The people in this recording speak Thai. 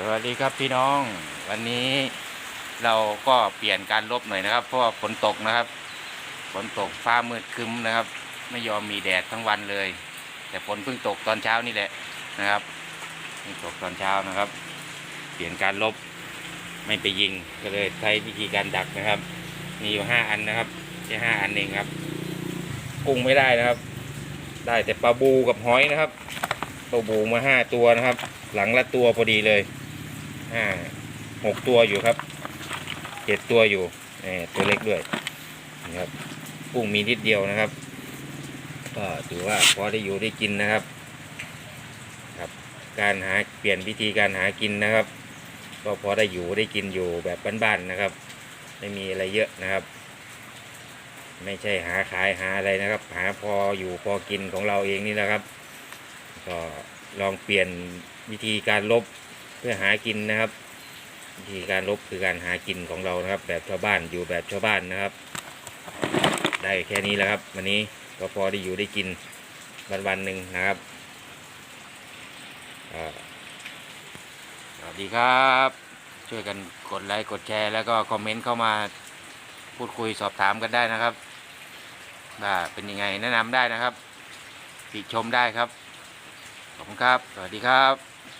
สวัสดีครับพี่น้อง วันนี้เราก็เปลี่ยนการลบหน่อยนะครับ เพราะว่าฝนตกนะครับฝนตกฟ้ามืดครึ้มนะครับ ไม่ยอมมีแดดทั้งวันเลย แต่ฝนเพิ่งตกตอนเช้านี่แหละนะครับเพิ่งตกตอนเช้านะครับ เปลี่ยนการลบไม่ไปยิงก็เลยใช้วิธีการดักนะครับ มีอยู่ห้าอันนะครับแค่ห้าอันเองครับ กุ้งไม่ได้นะครับ ได้แต่ปลาบูกับหอยนะครับปลาบูมาห้าตัวนะครับ หลังละตัวพอดีเลย ห้าหกตัวอยู่ครับเจ็ดตัวอยู่เอตัวเล็กด้วยนะครับกุ้งมีนิดเดียวนะครับ ก็ถือว่าพอได้อยู่ได้กินนะครับ ครับ การหาเปลี่ยนวิธีการหากินนะครับ ก็พอได้อยู่ได้กินอยู่แบบบ้านๆนะครับ ไม่มีอะไรเยอะนะครับ ไม่ใช่หาขายหาอะไรนะครับ หาพออยู่พอกินของเราเองนี่แหละครับ ก็ลองเปลี่ยนวิธีการลบ เพื่อหากินนะครับวิธีการลบคือการหากินของเรานะครับ แบบชาวบ้านอยู่แบบชาวบ้านนะครับ ได้แค่นี้แล้วครับ วันนี้ก็พอได้อยู่ได้กินวันวันหนึ่งนะครับสวัสดีครับ ช่วยกันกดไลค์กดแชร์ แล้วก็คอมเมนต์เข้ามาพูดคุยสอบถามกันได้นะครับว่าเป็นยังไงแนะนำได้นะครับติชมได้ครับ ขอบคุณครับ สวัสดีครับ